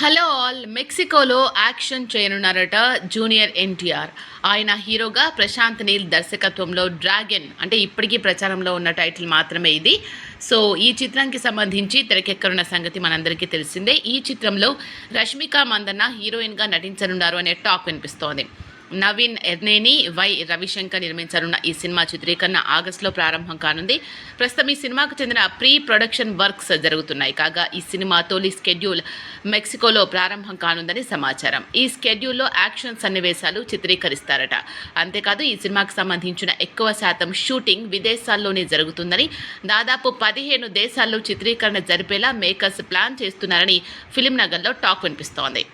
Hello all మెక్సికోలో action చేయనున్నారట junior NTR. ఆయన హీరోగా ప్రశాంత్ నీల్ దర్శకత్వంలో డ్రాగన్ అంటే ఇప్పటికీ ప్రచారంలో ఉన్న టైటిల్ మాత్రమే ఇది. సో ఈ చిత్రానికి సంబంధించి తెరకెక్కనున్న సంగతి మనందరికీ తెలిసిందే. ఈ చిత్రంలో రష్మిక మందన్న హీరోయిన్గా నటించనున్నారు అనే టాక్ వినిపిస్తోంది. నవీన్ ఎర్నేని వై రవిశంకర్ నిర్మించనున్న ఈ సినిమా చిత్రీకరణ ఆగస్టులో ప్రారంభం కానుంది. ప్రస్తుతం ఈ సినిమాకు చెందిన ప్రీ ప్రొడక్షన్ వర్క్స్ జరుగుతున్నాయి. కాగా ఈ సినిమా తొలి స్కెడ్యూల్ మెక్సికోలో ప్రారంభం కానుందని సమాచారం. ఈ స్కెడ్యూల్లో యాక్షన్ సన్నివేశాలు చిత్రీకరిస్తారట. అంతేకాదు ఈ సినిమాకు సంబంధించిన ఎక్కువ శాతం షూటింగ్ విదేశాల్లోనే జరుగుతుందని దాదాపు పదిహేను దేశాల్లో చిత్రీకరణ జరిపేలా మేకర్స్ ప్లాన్ చేస్తున్నారని ఫిలిం నగర్లో టాక్ వినిపిస్తోంది.